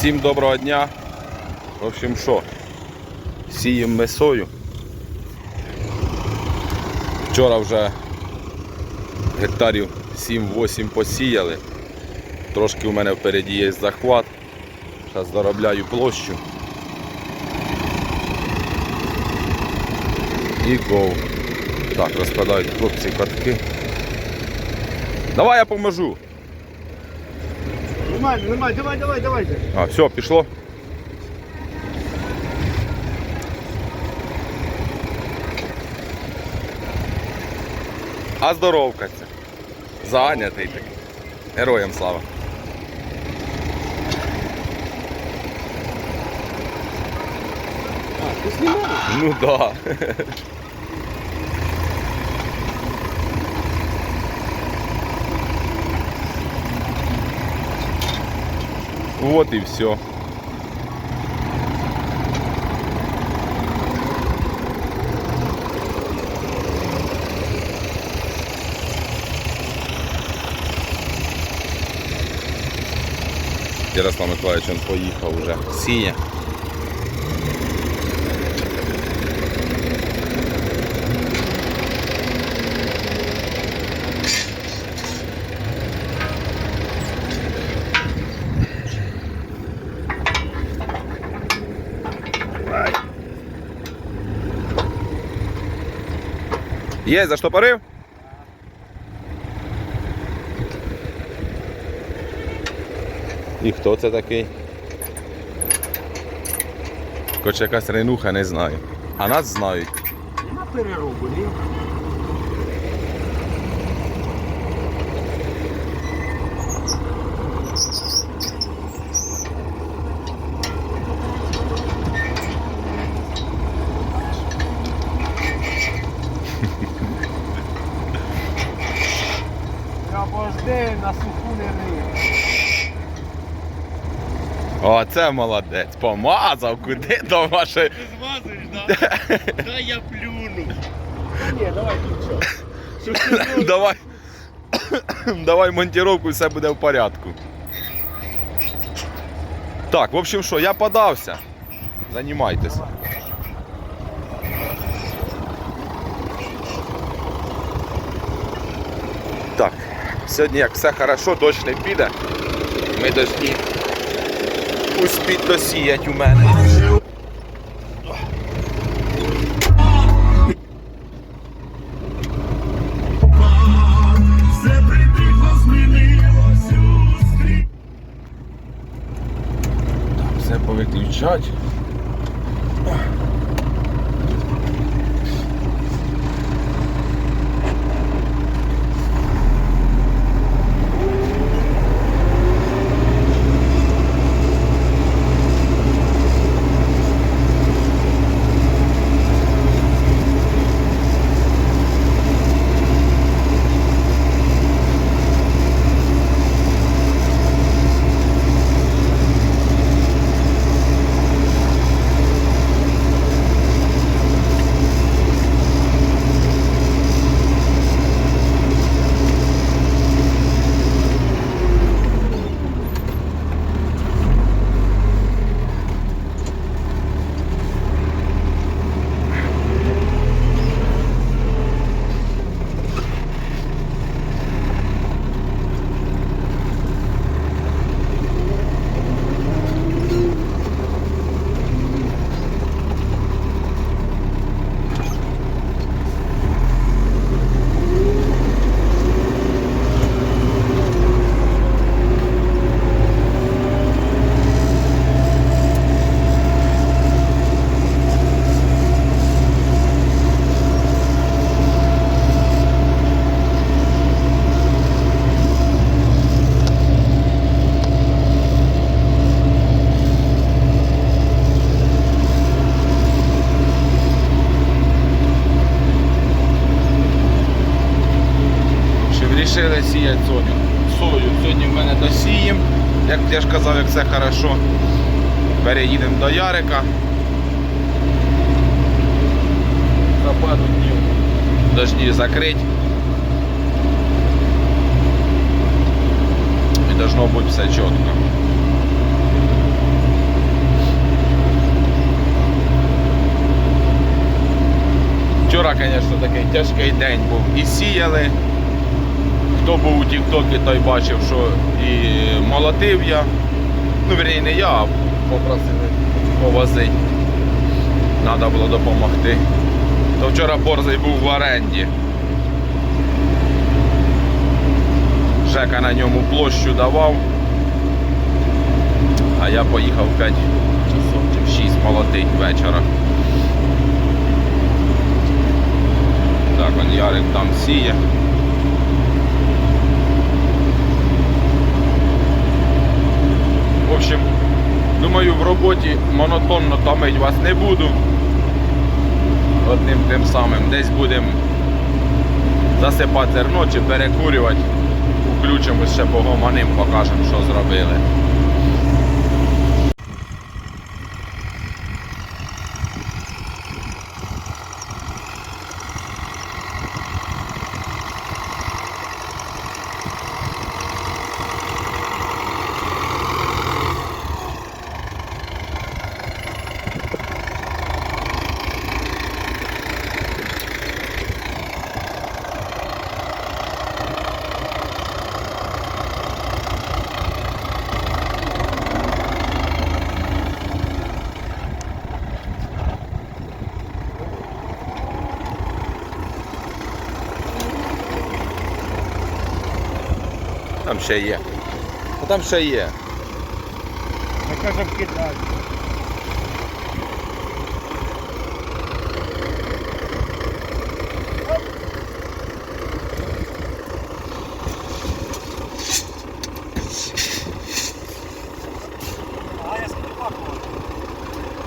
Всім доброго дня. В общем, що, сіємо ми сою. Вчора вже гектарів 7-8 посіяли. Трошки у мене впереді є захват. Зараз доробляю площу. І гол. Так, розкладають хлопці катки. Давай я поможу. Нормально, нормально, давай, давай, давай. А, все, пішло. А здоровка це. Зайнятий такий. Героям слава. А, ти знімаєш? Ну да. Вот и все. Ярослав Миколаївич він поїхав уже. Сіє. Є, заштопорив? І хто це такий? Хоч якась ренуха не знаю. А нас знають. Нема переробу, ні? Божди на суху не рию. О, це молодець. Помазав, куди то ваше. Ти змазуєш, да? Дай я плюну. Ні, давай нічого. Щоб Давай. Давай монтировку, і все буде в порядку. Так, в общем, що, я подався. Займайтеся. Так, сьогодні як все хорошо, дощ не піде. Ми дожді успіть досіять у мене. Все повиключать. починає сіяти сою. Сою. Сьогодні в мене досієм. Як я ж казав, як все добре. Переїдемо до Ярика. За днів дожді закрить. І должно бути все чітко. Вчора, звісно, такий тяжкий день був. І сіяли. Хто був у Тіктокі, той бачив, що і молотив я. Ну, вірні, не я, а попросили повозити. Треба було допомогти. То вчора Борзий був в оренді. Жека на ньому площу давав. А я поїхав 5 часов чи в 6 молотить вечора. Так, он Ярик там сіє. Общем, думаю, в роботі монотонно томить вас не буду. Одним тим самим. Десь будемо засипати зерно чи перекурювати. Включимось ще погоманим, покажемо, що зробили. Там ще є. Ну там ще є. Ми кажемо кидати. А я співакував.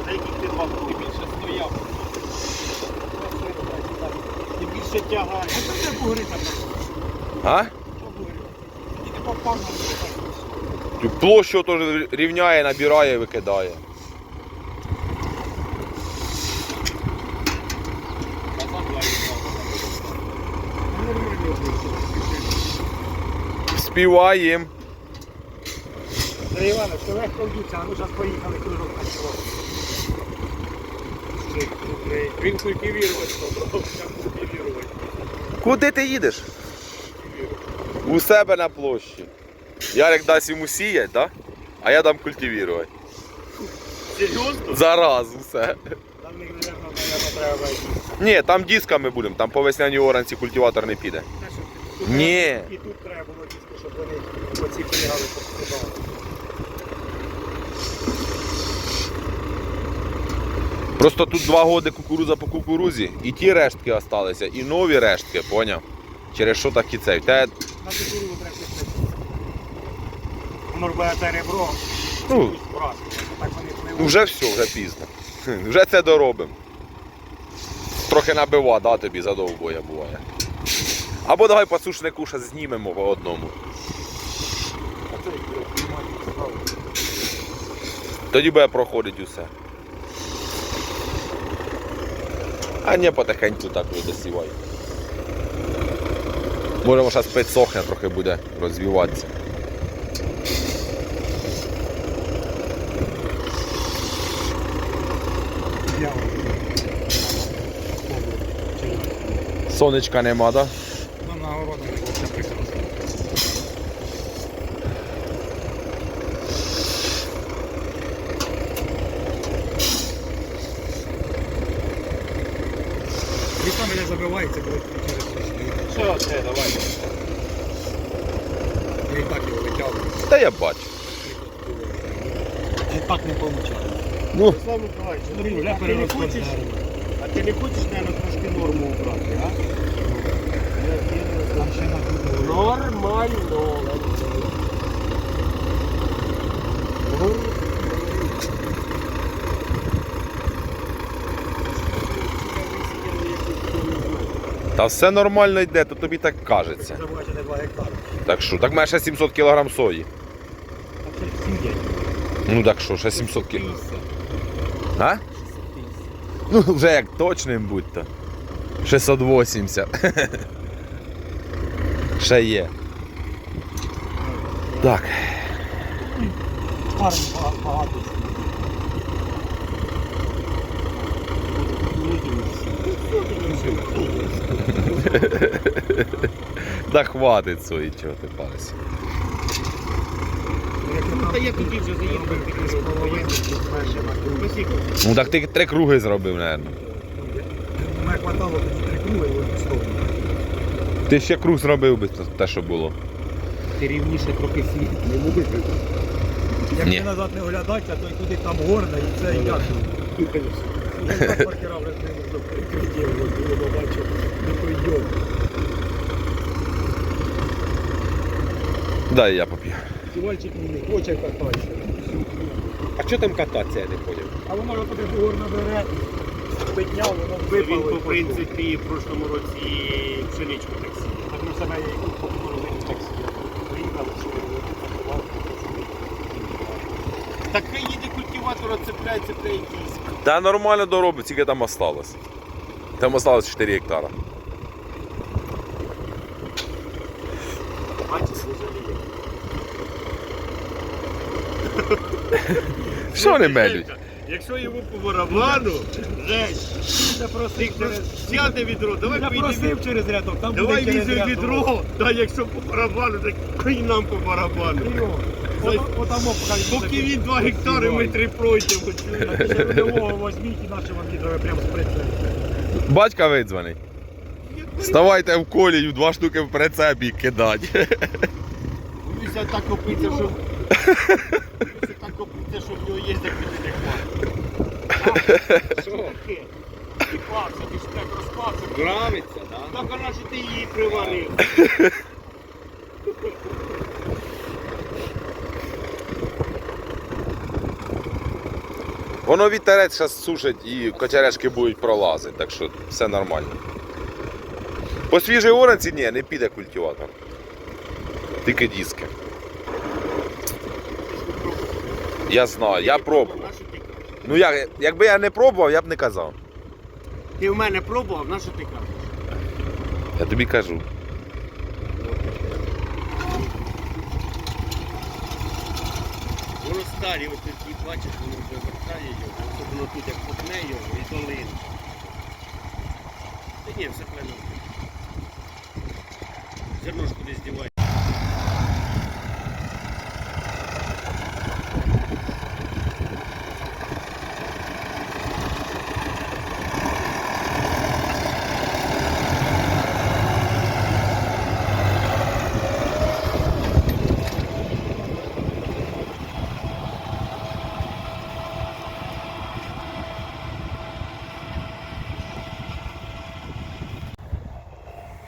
На яких ти два Ти більше стояв. Ти більше тягає. Ну це бугри там. А? Що бугри? І ти попав на мене. Цю Площу теж рівняє, набирає, викидає. Співаєм. Сергій Іванович, ти легко вдіться, а ну зараз поїхали кружок на село. Він культивірувати культивірувати. Куди ти їдеш? У себе на площі. Ярик дасть йому сіять, да? а я дам культивувати. Серйозно? Зараз усе. Там наверное, треба. Ні, там дисками будемо, там по весняній оранці культиватор не піде. Ні. І тут треба було тільки, щоб вони оці полягали по Просто тут два роки кукуруза по кукурузі, і ті рештки залишилися, і нові рештки, поняв? Через що так і цей. Те, На кукурузу треба. Воно ребро. ну, якусь брати. Так вони пливуть. ну вже все, вже пізно. Вже це доробимо. Трохи набива, да, тобі задовбоє буває. Або давай по сушнику ще знімемо по одному. А це їх треба знімати. Тоді буде проходити усе. А не потихеньку так і досівай. Можемо зараз підсохне, трохи буде розвиватися. Я вам. Чи- Сонечка нема, да? Ну, на огородах все прекрасно. Ліса мене забивається, коли через Що це, давай. Я і так його витягую. Та я бачу. І так не получаю. Ну, Руслан Миколаївич, а ти не хочеш, а ти не хочеш, мабуть, трошки норму убрати, а? Нормально. та все нормально йде, то тобі так кажеться. Забачите 2 гектари. Так що, так мене ще 700 кг сої. А це сім'я. Ну так що, ще 700 кг. А? Ну, вже як точним будь то. 680. Ще є. Так. Парень багато. Да хватить сої, чого ти палиш. Ну, та я тоді вже заїхав, Ну так ти три круги зробив, мабуть. Не хватало три круги, і ось. Ти ще круг зробив би те, що було. Ти рівніше трохи світ, не можеш. Ні. Якщо назад не оглядатися, то й туди там горна і це як. Я так паркера вже прикриття, було бачив, не прийом. Дай я Сівальчик не хоче кататися. А що там кататися, я не поняв? А воно ж туди горна бере, підняв, воно Він, по принципі, в прошлому році пшеничку так сіяв. Так ми себе і по половині так сиділи. Приїхали, що Так хай їде культиватор, цепляє, цепляє кість. Та нормально доробить, тільки там осталось. Там осталось 4 гектара. Бачиш, не жаліє. Що вони мелють? Якщо йому по барабану, сяде відро, давай Я поїдемо. просив через рядок, там Давай буде візьмемо рядок. відро, та якщо по барабану, так і нам по барабану. Поки він 2 гектари, ми три пройдемо. Рульового візьміть і наші вам відео прямо з. Батька видзвонить. Вставайте в колі і два штуки в прицепі кидати. Люся так копиться, що... Люся так копиться, що в нього є як не хватить. Що? Ти пався, ти ж так розпався. Грамиться, так? Так вона ж ти її приварив. Воно вітерець зараз сушить і кочеряшки будуть пролазити, так що все нормально. По свіжій оранці ні, не піде культиватор. Тільки диски. Я знаю, я пробував. На що ти кажеш? Ну як, якби я не пробував, я б не казав. Ти в мене пробував, на що ти кажеш? Я тобі кажу. Воно старі, ось тут бачиш, воно вже вертає його, особливо тут як попне його і долин. Та ні, все правильно. Зерно ж кудись діває.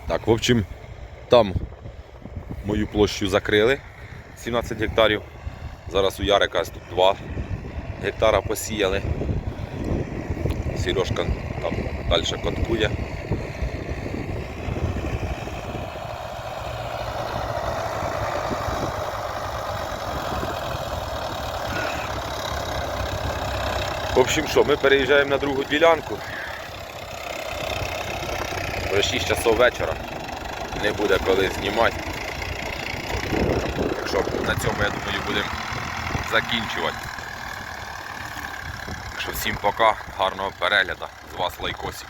Так, в общем, там мою площу закрили 17 гектарів. Зараз у Ярика тут 2 гектара посіяли. Сережка там далі коткує. В общем, що, ми переїжджаємо на другу ділянку. Вже 6 часов вечора. Не буде коли знімати. Якщо на цьому, я думаю, будемо закінчувати. Так що всім пока, гарного перегляду. З вас лайкосик.